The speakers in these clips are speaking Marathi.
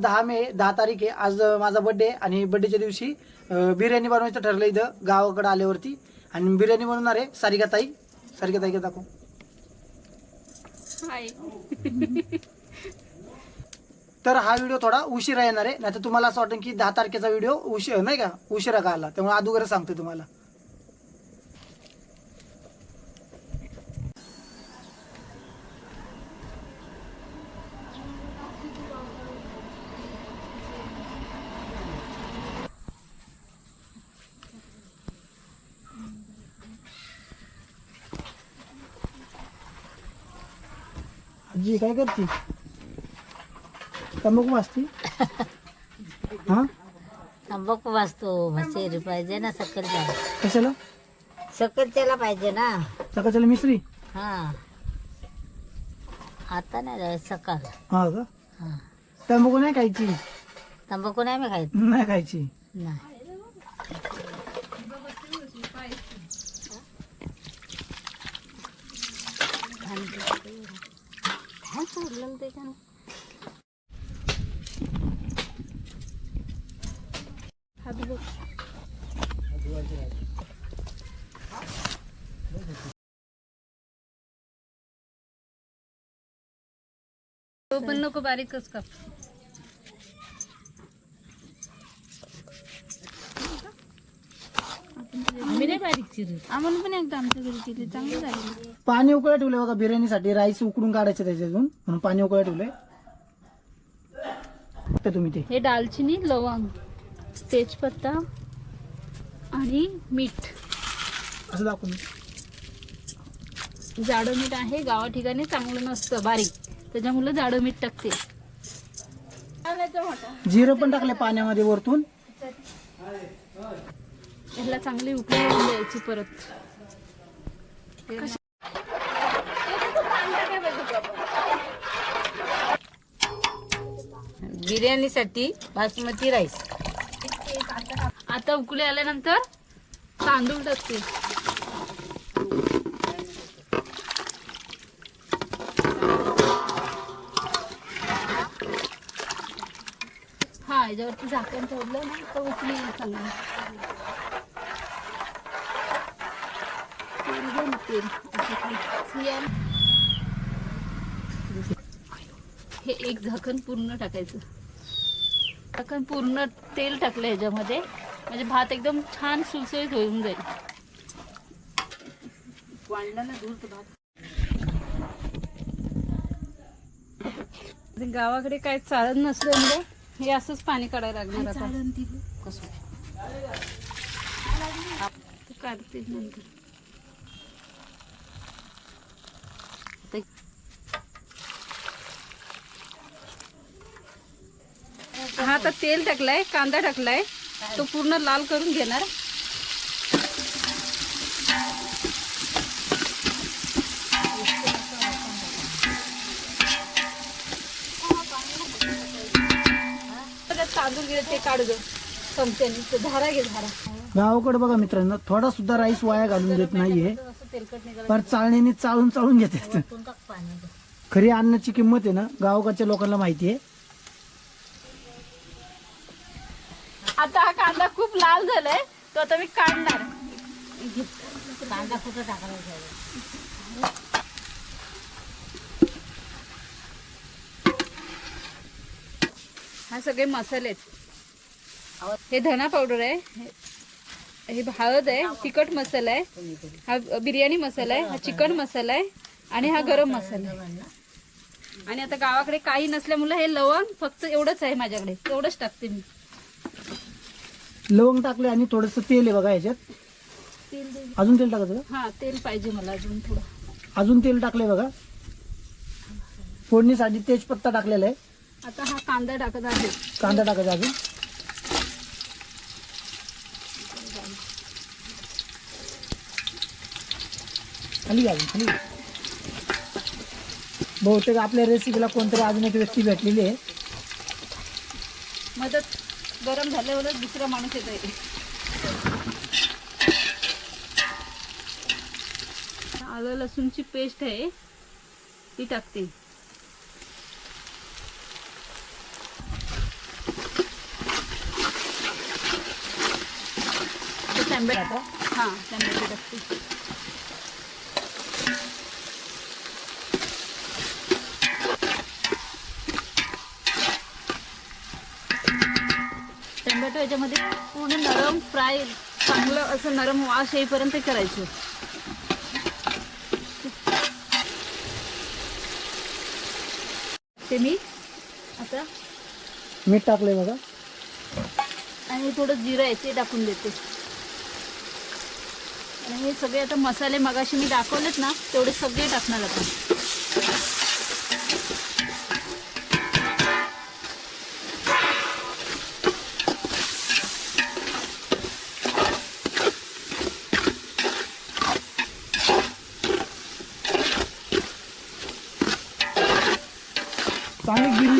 दहा मे दहा तारीख आहे. आज माझा बर्थडे आणि बर्थडेच्या दिवशी बिर्याणी बनवायचं ठरलं इथं गावाकडे आल्यावरती. आणि बिर्याणी बनवणार आहे. सारिका ताई सारिका ताई दाखव. हाय तर हा व्हिडिओ थोडा उशिरा येणार आहे. नाही तर तुम्हाला असं वाटेल की दहा तारखेचा व्हिडिओ उशीर नाही का? उशिरा का आला त्यामुळे अगोदर सांगतो तुम्हाला. आजी काय करते? तंबाखू वाजती हा? तंबाखू वाचतो म्हशेरी पाहिजे ना सक्कर त्याला कशाला? सक्कर त्याला पाहिजे ना. सकाळच्याला मिसरी हा. आता नाही जायचं सकाळ हा का? हा. तंबाखू नाही खायची? तंबाखू नाही मी खायत नाही खायची. नाही. सोडलं ना त्याच्यानं. तो पण नको बारीकच काप बारीक चिरत आम्हाला पण एकदा आमच्या घरी केली चांगली झाली. पाणी उकळा ठेवलंय बघा बिर्याणीसाठी. राईस उकडून काढायचं त्याच्यातून म्हणून पाणी उकळा ठेवलंय. तर तुम्ही ते. हे दालचिनी लवंग तेजपत्ता आणि मीठ. असं दाखवून जाडं मीठ आहे गावा ठिकाणी चांगलं नसतं बारीक. त्याच्यामुळे जाडं मीठ टाकते. जिरं पण टाकले पाण्यामध्ये वरतून. ह्याला चांगली उकळी द्यायची परत. बिर्याणीसाठी बासमती राईस. आता उकळी आल्यानंतर तांदूळ टाकते. हा याच्यावरती झाकण ठेवलं ना तर उकळी चांगली तेल घे ना, तेल असं हे एक झाकण पूर्ण टाकायचं. झाकण पूर्ण तेल टाकलं ह्याच्यामध्ये. म्हणजे भात एकदम छान सुसळीत होऊन जाईल. गावाकडे काय चालत नसल्यामुळे हे असंच पाणी काढायला लागणार ते काढते नंतर. हा आता तेल टाकलाय कांदा टाकलाय. तो पूर्ण लाल करून घेणार. तांदूळ घे ते काढू दे. चमच्याने ते धारा घे धारा. गावाकडे बघा मित्रांनो थोडा सुद्धा राईस वाया घालून देत नाहीये. पर चाळणीने चाळून चाळून पाणी खरी अन्नाची किंमत आहे ना गावाकडच्या लोकांना माहिती आहे आता हा कांदा खूप लाल झालाय तो आता मी काढणार. कांदा कुठं टाकायला हा सगळे मसाले आहेत हे धना पावडर आहे. हे- हे हळद आहे तिखट मसाला आहे. हा बिर्याणी मसाला आहे हा चिकन मसाला आहे आणि हा गरम मसाला आहे. आणि आता गावाकडे काही नसल्यामुळे हे लवंग फक्त एवढंच आहे माझ्याकडे. तेवढंच टाकते मी. लवंग टाकले आणि थोडस तेल आहे बघा याच्यात तेल दे. अजून तेल टाकायचं का? हा तेल पाहिजे मला अजून थोडं. अजून तेल टाकलंय बघा. फोडणीसाठी तेजपत्ता टाकलेला आहे. आता हा कांदा टाकत आहे. कांदा टाकायचा अजून. खाली घ्या अजून, खाली घ्या. बहुतेक आपल्या रेसिपीला कोणतरी अजून एक व्यक्ती भेटलेली आहे. गरम झाल्यावरच दुसरा माणूस येत आहे आलं लसूणची पेस्ट आहे. ती टाकते. हां. टाकते. टॅम्बेटो याच्यामध्ये पूर्ण नरम फ्राय चांगलं असं नरम वास येईपर्यंत करायचं. ते मी आता मीठ टाकलंय बघा. आणि थोडं जिरं आहे ते टाकून देते. आणि हे सगळे आता मसाले मगाशी मी दाखवलेत ना तेवढे सगळे टाकणार आता.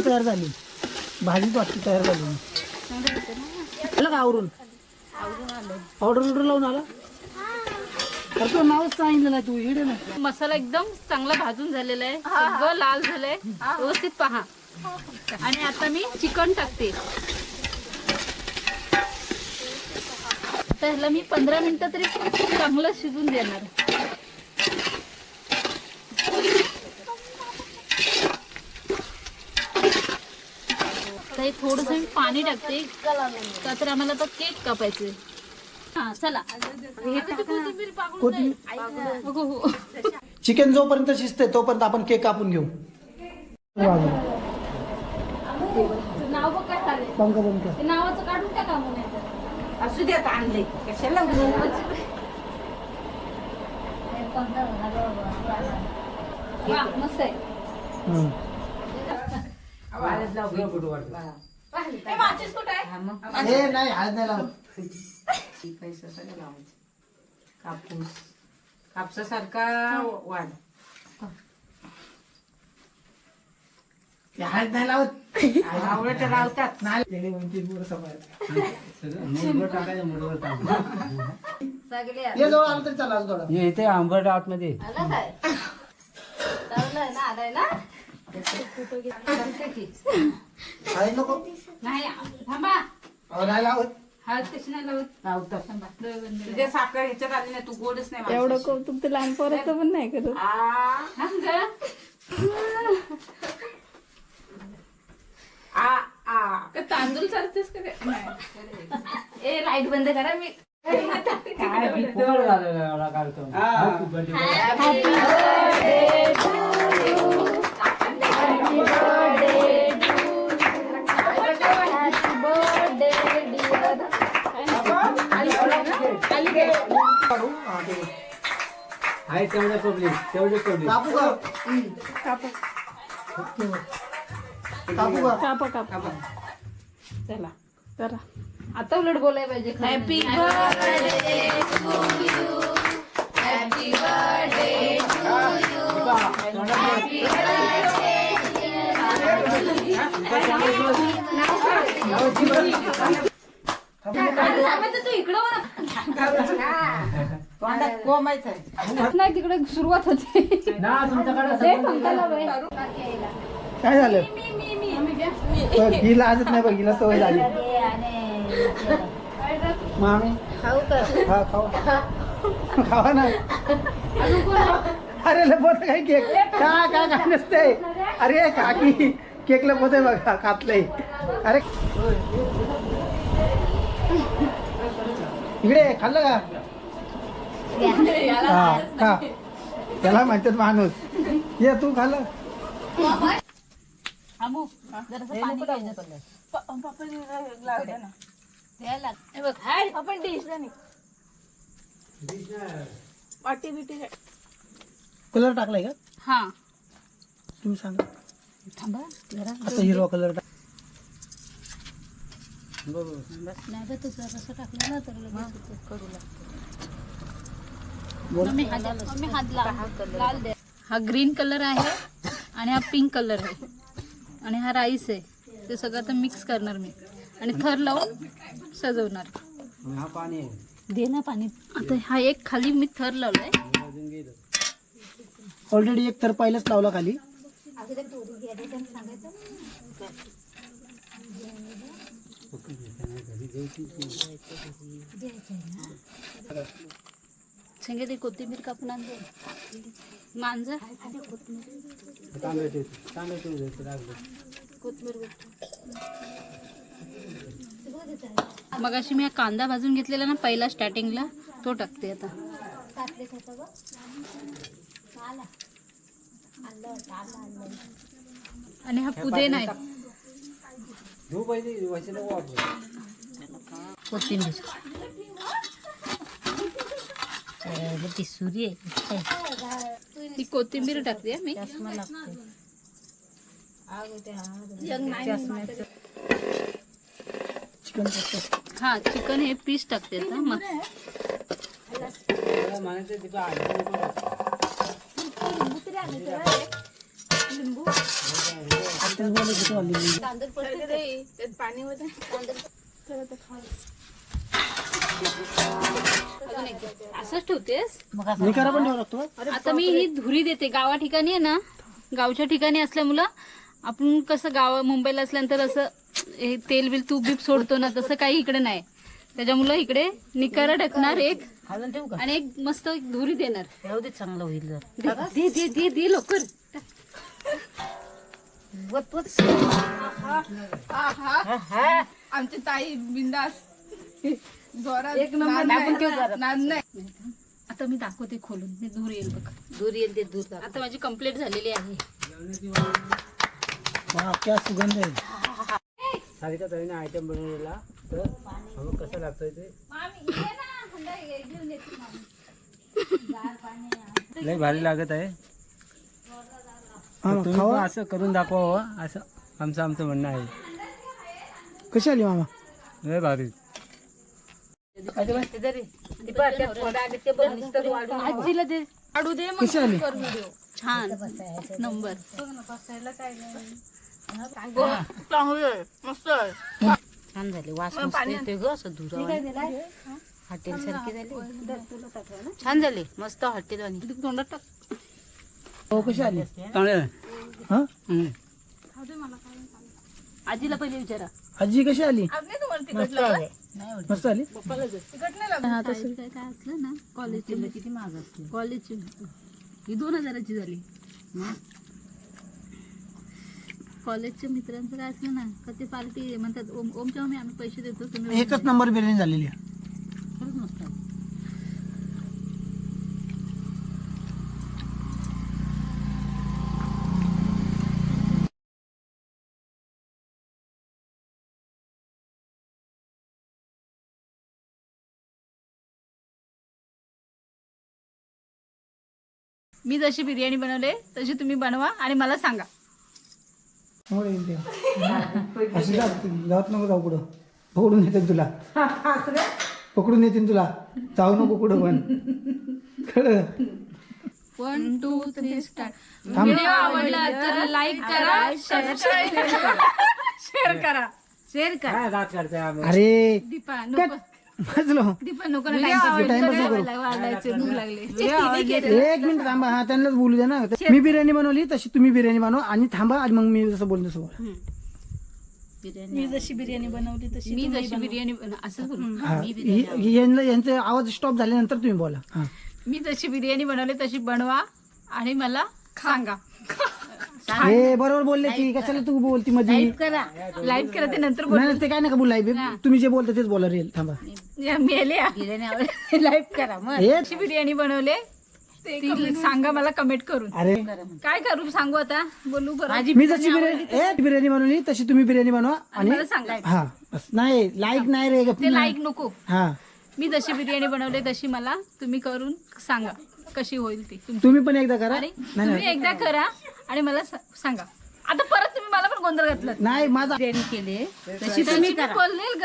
गिरणी तयार झाली. भाजीच वाटते तयार झाली. ना आलं का आवरून? ऑर्डर ऑर्डर लावून आला? तर तो नावच सांगितलं नाही तू इकडे ना. मसाला एकदम चांगला भाजून झालेला आहे. सगळं लाल झालंय. व्यवस्थित पहा. आणि आता मी चिकन टाकते. ह्याला मी पंधरा मिनिटं तरी चांगलं शिजून देणार. थोडस मी पाणी टाकते. का तर आम्हाला आता केक कापायचे हा चला. हे तर कोथिंबीर पाकडून हो. चिकन जोपर्यंत शिजते तोपर्यंत आपण केक कापून घेऊ. नाव बघ काय चालेल पंख पंख ते नावाचं काढून टाका. असू दे आता आणले कशाला वा, मस्त आहे. लाव. हे माचीस कुठं आहे? हा मग. हे नाही हात नाही लावत. पैसा सगळं लावायचं. कापूस. कापसासारखा वाढ नाही लावत. आवडत लावतात. नाही. गेले म्हणजे पुढं सफाई. ये जवळ आलं तरी चालला आज थोडं. इथे आंबट आतमध्ये. नको नाही थांबा अहो, नाही लावत हळद कशी नाही लावत लावतात थांबा डोळे बंद करा. तुझ्या साखर ह्याच्यात आली नाही तू गोडच नाही एवढं. कौतुक ते लहान पोराचं पण नाही करत आ? आ, आ. का तांदूळ चालतेस का काय? नाही. ए लाइट बंद करा मी एवढा हा. काढू हा, ते. आहे तेवढे पब्लिक तेवढे पब्लिक कापू का? कापू. का? कापा कापा. चला. करा. आता उलट बोलाय पाहिजे हॅपी बर्थडे हॅपी बर्थडे तू इकडं तोंडात कोंबायचं आहे. नाही तिकडे सुरुवात होते. ना तुमच्याकडे दे पंखाला बाई. काय झालं. बघ, हिला आजच नाही बघ हिला सवय झाली. मामी? खाऊ. का हा खावा ना. अरे लपवत काय केक? का काय काय नसते अरे काकी केक लपवत आहे बघा खातलंय. अरे. इकडे खाल्लं का? हा खा. त्याला म्हणतात माणूस. ये तू खाल्लं. हे आपण डिश वाटी बिटी काय? कलर टाकलाय का? हा. तुम्ही सांगा. थांबा. जरा. आता हिरवा कलर टाक नाही बा तुझं कसं टाकलं ना तर लगेच होतं, लाल लाल दे हा ग्रीन कलर आहे आणि हा पिंक कलर आहे. आणि हा राईस आहे. ते सगळं आता मिक्स करणार मी. आणि थर लावून सजवणार. पाणी दे ना पाणी. आता हा एक खाली मी थर लावलाय. ऑलरेडी एक तर पहिलेच लावला खाली. संगे कोथिंबीर कापून आणतो मांजर. तांदूळ तांदूळ मग अशी मी हा कांदा भाजून घेतलेला ना पहिला स्टार्टिंगला तो टाकते आता. आणि हा पुदे नाही. धू कोथिंबीर ती सुरी आहे. ती कोथिंबीर टाकते मी. चष्मा लागते चिकन हा चिकन हे पीस टाकते आता मग मला असंच ठेवतेस मग असं निकारा पण ठेवा लागतो आता मी ही धुरी देते गावा ठिकाणी आहे ना गावच्या ठिकाणी असल्यामुळं आपण कसं गाव मुंबईला असल्यानंतर असं हे तेल बिल तूप बीप सोडतो ना तसं काही इकडे नाही. त्याच्यामुळं इकडे निकारा टाकणार एक आणि एक मस्त एक धुरी देणार. चांगलं होईल दे दे दे दे लवकर. आमची ताई बिंदास. जोरात एक नंबर नाही. नाही. आता मी दाखवते खोलून. मी धूर येईल बघ. दूर येईल ते दूर टाक. आता माझी कंप्लीट झालेली आहे. वा, क्या सुगंध आहे. सारिका ताईने आयटम बनवलेला. तर मग कसं लागतंय ते? लय भारी लागत आहे. हा, तुम्ही खावा. पण असं करून दाखवावं असं आमचं आमचं म्हणणं आहे. कशी आली मामा? लय भारी. आजीला दे. काढू दे मग. कशी आली छान. नंबर. छान झाले. वास मस्त येतोय ग असं धुरा हॉटेल सारखी झाली. छान झाले. मस्त हॉटेल वाणी तोंडात टाक. हो कशी आली? चांगलं. हा. आजीला पहिले विचारा. आजी कशी आली? मस्त आली. हा तसं काय काय असलं ना कॉलेज किती महाग असते कॉलेजची ही दोन हजाराची झाली. कॉलेजच्या मित्रांचं काय असलं ना का ते पार्टी म्हणतात ओम ओमच्या ओमी आम्ही पैसे देतो तुम्ही एकच नंबर बिर्याणी झालेली आहे खरंच मस्त आहे मी जशी बिर्याणी बनवले तशी तुम्ही बनवा आणि मला सांगा. जा जात नको जाऊ पुढं. पकडून येते तुला. पकडून येतील तुला. जाऊ नको कुठं पण. One two three start video आवडला तर लाईक करा शेअर करा. शेअर कर. अरे दीपा नको. एक मिनिट थांबा हा त्यांनाच बोलू द्या ना. मी बिर्याणी बनवली तशी तुम्ही बिर्याणी बनवा आणि थांबा आणि मग मी जसं बोलतो मी जशी बिर्याणी बनवली तशी मी जशी बिर्याणी बन- असं यांचे आवाज स्टॉप झाल्यानंतर तुम्ही बोला. हा. मी जशी बिर्याणी बनवली तशी बनवा आणि मला सांगा. हे बरोबर बोलले की कशाला तू बोलती मध्ये करा. लाइट करा ते नंतर बोल. नाही ते काय नका बोलाय तुम्ही जे बोलता तेच बोला रेल थांबा. लाईव्ह करा मग. हे बिर्याणी बनवले? ती सांगा मला कमेंट करून. अरे. काय करू सांगू आता? बोलू बरं. मी जशी बिर्याणी ए बिर्याणी बनवली तशी तुम्ही बिर्याणी बनवा आणि मला सांगा हा बस. नाही लाईक नाही रे गप्प ते लाईक नको. हा. मी जशी बिर्याणी बनवली तशी मला तुम्ही करून सांगा. कशी होईल ती? तुमची. तुम्ही पण एकदा करा. नाही तुम्ही एकदा करा आणि मला सा- सांगा. आता परत तुम्ही मला पण गोंधळ घातलं नाही माझा केली तशी तुम्ही बोलले ग.